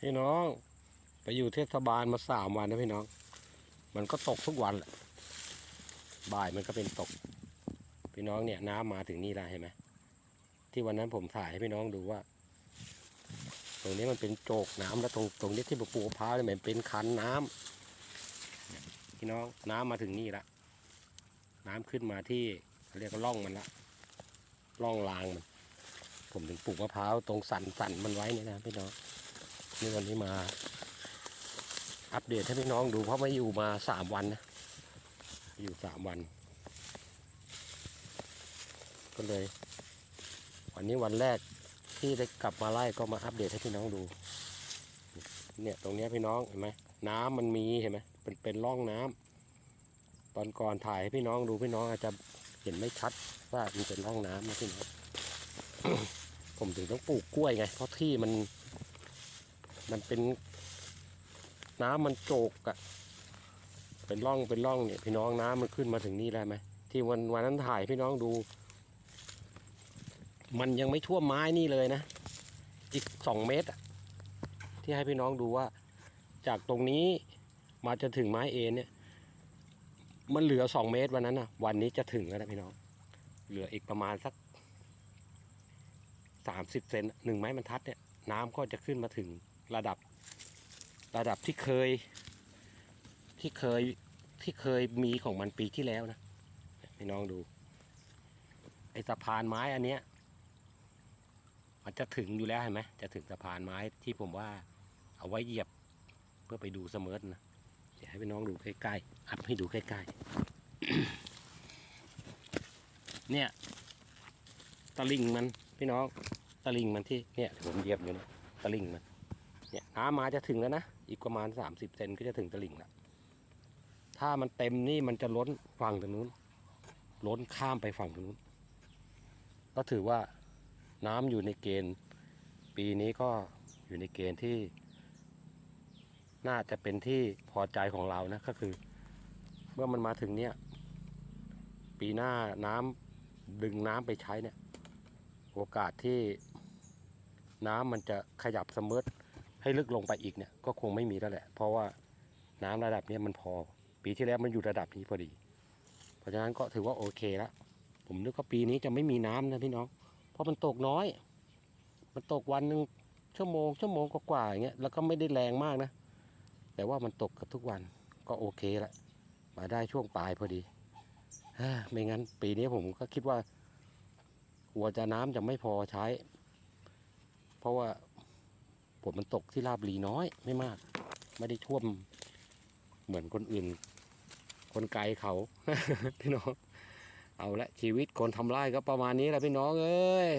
พี่น้อง ไปอยู่เทศบาลมาสามวันนะพี่น้อง มันก็ตกทุกวันแหละบ่ายมันก็เป็นตก พี่น้องเนี่ยน้ำมาถึงนี่แล้วเห็นไหมที่วันนั้นผมถ่ายให้พี่น้องดูว่า ตรงนี้มันเป็นโจกน้ำแล้วตรงตรงนี้ที่ปลูกมะพร้าวเนี่ยมันเป็นคันน้ำเนี่ยพี่น้องน้ำมาถึงนี่ละน้ำขึ้นมาที่เรียกว่าร่องมันละร่องรางมัน ผมถึงปลูกมะพร้าวตรงสันสันมันไว้เนี่ยนะพี่น้อง นี่วันนี้มา อัปเดตให้พี่น้องดูเพราะไม่อยู่มาสามวันนะ อยู่สามวัน ก็เลย วันนี้วันแรกที่ได้กลับมาไล่ก็มาอัปเดตให้พี่น้องดู เนี่ยตรงนี้พี่น้องเห็นไหมน้ำมันมีเห็นไหมเป็นเป็นร่องน้ำตอนก่อนถ่ายให้พี่น้องดูพี่น้องอาจจะเห็นไม่ชัดว่ามันเป็นร่องน้ำนะพี่น้องผมถึงต้องปลูกกล้วยไง เพราะที่มัน มันเป็น น้ำมันโจกอะเป็นร่องเป็นร่องเนี่ยพี่น้องน้ำมันขึ้นมาถึงนี่แล้วไหมที่วันวันนั้นถ่ายพี่น้องดู มันยังไม่ท่วมไม้นี่เลยนะอีกสองเมตรอะที่ให้พี่น้องดูว่า จากตรงนี้มาจะถึงไม้เอ็นเนี่ย มันเหลือสองเมตรวันนั้นนะวันนี้จะถึงแล้วนะพี่น้อง เหลืออีกประมาณสักสามสิบเซนหนึ่งไม้บรรทัดเนี่ย น้ำก็จะขึ้นมาถึง ระดับระดับที่เคยที่เคยที่เคยมีของมันปีที่แล้วนะพี่น้องดู ไอสะพานไม้อันเนี้ย มันจะถึงอยู่แล้วเห็นไหมจะถึงสะพานไม้ที่ผมว่า เอาไว้เหยียบเพื่อไปดูเสมอนะเดี๋ยวให้พี่น้องดูใกล้ๆอัพให้ดูใกล้ๆเนี่ยตะลิงมันพี่น้องตะลิงมันที่เนี่ยผมเหยียบอยู่เนี่ยตะลิงมัน เนี่ยน้ำมาจะถึงแล้วนะ อีกประมาณสามสิบเซนก็จะถึงตะลิงแล้วถ้ามันเต็มนี่มันจะล้นฝั่งตรงนู้น ล้นข้ามไปฝั่งตรงนู้น ก็ถือว่าน้ำอยู่ในเกณฑ์ ปีนี้ก็อยู่ในเกณฑ์ที่ น่าจะเป็นที่พอใจของเรานะก็คือ เมื่อมันมาถึงเนี่ย ปีหน้าน้ำดึงน้ำไปใช้เนี่ย โอกาสที่น้ำมันจะขยับเสมอ ให้ลึกลงไปอีกเนี่ยก็คงไม่มีแล้วแหละ เพราะว่าน้ำระดับเนี้ยมันพอ ปีที่แล้วมันอยู่ระดับนี้พอดี เพราะฉะนั้นก็ถือว่าโอเคแล้วผมนึกว่าปีนี้จะไม่มีน้ำนะพี่น้อง เพราะมันตกน้อย มันตกวันหนึ่งชั่วโมงชั่วโมงกว่าๆอย่างเงี้ยแล้วก็ไม่ได้แรงมากนะ แต่ว่ามันตกกับทุกวันก็โอเคละมาได้ช่วงปลายพอดีไม่งั้น ปีนี้ผมก็คิดว่ากลัวจะน้ำจะไม่พอใช้ เพราะว่า นมันตกที่ราบรีน้อยไม่มาก ไม่ได้ท่วมเหมือนคนอื่น คนไกลเขาพี่น้อง เอาละชีวิตคนทำไร่ก็ประมาณนี้แหละพี่น้องเอ้ย